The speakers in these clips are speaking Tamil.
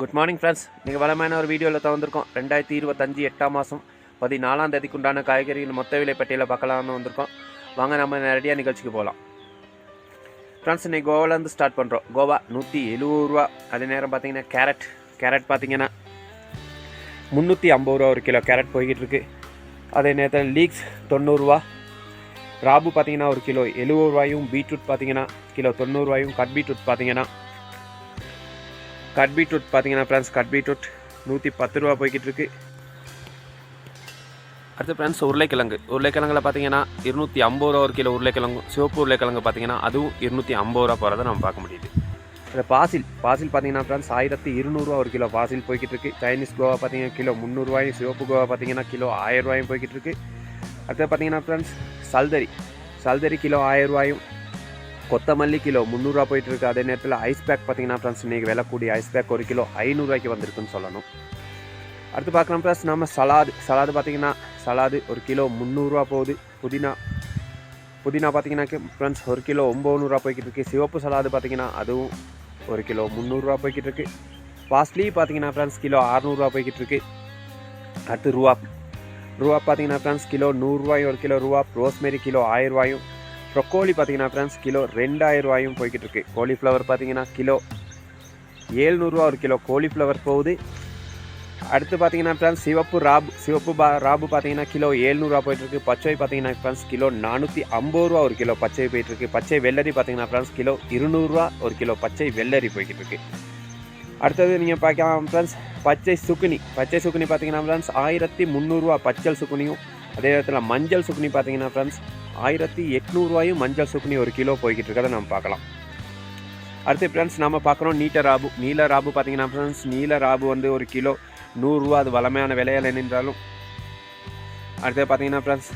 குட் மார்னிங் ஃப்ரெண்ட்ஸ் நீங்கள் வளமான ஒரு வீடியோவில் தவந்திருக்கோம் ரெண்டாயிரத்தி இருபத்தஞ்சி எட்டாம் மாதம் பதினாலாம் தேதிக்கு உண்டான காய்கறிகள் மொத்த விலை பட்டியலில் பார்க்கலாம்னு வந்திருக்கோம். வாங்க நம்ம நேரடியாக நிகழ்ச்சிக்கு போகலாம் ஃப்ரெண்ட்ஸ் இன்றைக்கி கோவாலேருந்து ஸ்டார்ட் பண்ணுறோம் கோவா நூற்றி எழுபது ரூபா. அதே நேரம் பார்த்தீங்கன்னா கேரட். கேரட் பார்த்தீங்கன்னா முந்நூற்றி ஐம்பது ரூபா ஒரு கிலோ கேரட் போய்கிட்டு இருக்குது அதே நேரத்தில் லீக்ஸ் தொண்ணூறுரூவா ராபு. பார்த்தீங்கன்னா ஒரு கிலோ எழுபது ரூபாயும் பீட்ரூட் பார்த்தீங்கன்னா கிலோ தொண்ணூறுரூவாயும் கட் பீட்ரூட் பார்த்தீங்கன்னா கட் பீட்ரூட் பார்த்தீங்கன்னா ஃப்ரெண்ட்ஸ் கட் பீட்ரூட் நூற்றி பத்து ரூபா போய்கிட்டு இருக்கு அடுத்து ஃப்ரெண்ட்ஸ் உருளைக்கிழங்கு. உருளைக்கிழங்குல பார்த்தீங்கன்னா இருநூற்றி ஐம்பது ரூபா ஒரு கிலோ உருளைக்கிழங்கு சிவப்பு உருளைக்கிழங்கு பார்த்தீங்கன்னா அதுவும் இருநூற்றி ஐம்பது ரூபா போகிறத நம்ம பார்க்க முடியுது. இந்த பாசில் பாசில் பார்த்தீங்கன்னா ஃப்ரெண்ட்ஸ் ஆயிரத்தி இருநூறுவா ஒரு கிலோ பாசில் போய்கிட்டு இருக்கு சைனீஸ் கோவா பார்த்தீங்கன்னா கிலோ முந்நூறுரூவாயும் சிவப்பு கோவா பார்த்தீங்கன்னா கிலோ ஆயிரம் ரூபாயும் போய்கிட்டு இருக்கு அடுத்து பார்த்தீங்கன்னா ஃப்ரெண்ட்ஸ் சல்தரி. சல்தரி கிலோ ஆயிரம் ரூபாயும் கொத்தமல்லி கிலோ முந்நூறுரூவா போயிட்டு இருக்கு அதே நேரத்தில் ஐஸ் பேக் பார்த்தீங்கன்னா ஃப்ரெண்ட்ஸ் இன்றைக்கி விலை கூடிய ஐஸ் பேக் ஒரு கிலோ ஐநூறுரூவாய்க்கு வந்திருக்குன்னு சொல்லணும். அடுத்து பார்க்கலாம் ஃப்ரெண்ட்ஸ் நம்ம சலாது சலாது பார்த்தீங்கன்னா சலாது ஒரு கிலோ முந்நூறுரூவா போகுது. புதினா புதினா பார்த்தீங்கன்னா ஃப்ரெண்ட்ஸ் ஒரு கிலோ ஒம்பது போய்கிட்டு இருக்கு. சிவப்பு சலாது பார்த்தீங்கன்னா அதுவும் ஒரு கிலோ முந்நூறுரூவா போய்கிட்டு இருக்கு. பாஸ்லி பார்த்தீங்கன்னா ஃப்ரெண்ட்ஸ் கிலோ அறநூறுவா போய்கிட்டு இருக்கு. அடுத்து ரூபா ரூபா பார்த்தீங்கன்னா ஃப்ரெண்ட்ஸ் கிலோ நூறுரூவாயும் ஒரு கிலோ ரூபா ரோஸ்மேரி கிலோ ஆயிரம் ரூபாயும் ப்ரொக்கோலி பார்த்தீங்கன்னா ஃப்ரெண்ட்ஸ் கிலோ ரெண்டாயிரம் ரூபாயும் போய்கிட்டு இருக்கு கோலிஃப்ளவர் பார்த்தீங்கன்னா கிலோ ஏழ்நூறுரூவா ஒரு கிலோ கோலிஃப்ளவர் போகுது. அடுத்து பார்த்தீங்கன்னா ஃப்ரெண்ட்ஸ் சிவப்பு ராபு சிவப்பு பா ராபு பார்த்தீங்கன்னா கிலோ ஏழ்நூறுவா போயிட்டுருக்கு. பச்சை பார்த்தீங்கன்னா ஃப்ரெண்ட்ஸ் கிலோ நானூற்றி ஐம்பது ரூபா ஒரு கிலோ பச்சை போயிட்டுருக்கு. பச்சை வெள்ளரி பார்த்தீங்கன்னா ஃப்ரெண்ட்ஸ் கிலோ இருநூறுவா ஒரு கிலோ பச்சை வெள்ளரி போய்கிட்டு இருக்கு அடுத்தது நீங்கள் பார்க்கலாம் ஃப்ரெண்ட்ஸ் பச்சை சுக்குனி. பச்சை சுக்குனி பார்த்தீங்கன்னா ஃப்ரெண்ட்ஸ் ஆயிரத்தி முந்நூறுரூவா பச்சல் சுக்குனியும் அதே நேரத்தில் மஞ்சள் சுக்குனி பார்த்தீங்கன்னா ஃப்ரெண்ட்ஸ் ஆயிரத்தி எட்நூறுவாயும் மஞ்சள் சுக்குனி ஒரு கிலோ போய்கிட்டு இருக்கிறத நம்ம பார்க்கலாம் அடுத்து ஃப்ரெண்ட்ஸ் நம்ம பார்க்குறோம் நீட்ட ராபு. நீல ராபு பார்த்தீங்கன்னா ஃப்ரெண்ட்ஸ் நீல ராபு வந்து ஒரு கிலோ நூறுரூவா அது வளமையான விலையில் நின்றாலும். அடுத்தது பார்த்தீங்கன்னா ஃப்ரெண்ட்ஸ்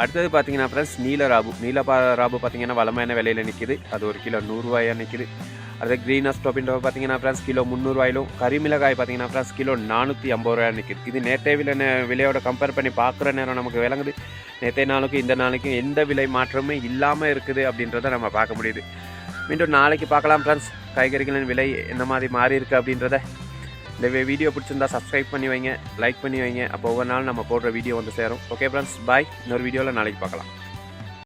அடுத்தது பார்த்தீங்கன்னா ஃப்ரெண்ட்ஸ் நீல ராபு. நீல ராபு பார்த்தீங்கன்னா வளமையான விலையில் நிற்கிது அது ஒரு கிலோ நூறுரூவாயாக நிற்கிது அடுத்து க்ரீனஸ் டொபின்டோ பார்த்தீங்கன்னா ஃப்ரெண்ட்ஸ் கிலோ முந்நூறுவாயிலும் கறிமிளகாய் பார்த்தீங்கன்னா ஃப்ரெண்ட்ஸ் கிலோ நானூற்றி ஐம்பது ரூபாய் நிற்கிது இது நேற்றே விலை விலையோட கம்பேர் பண்ணி பார்க்குற நேரம் நமக்கு விளங்குது. நேற்றைய நாளுக்கும் இந்த நாளைக்கும் எந்த விலை மாற்றமே இல்லாமல் இருக்குது அப்படின்றத நம்ம பார்க்க முடியுது. மீண்டும் நாளைக்கு பார்க்கலாம் ஃப்ரெண்ட்ஸ் காய்கறிகளின் விலை என்ன மாதிரி மாறி இருக்குது அப்படின்றத. இந்த வீடியோ பிடிச்சிருந்தா சப்ஸ்கிரைப் பண்ணி வைங்க லைக் பண்ணி வைங்க. அப்போ ஒவ்வொரு நாள் நம்ம போடுற வீடியோ வந்து சேரும். ஓகே ஃப்ரெண்ட்ஸ் பாய் இன்னொரு வீடியோவில் நாளைக்கு பார்க்கலாம்.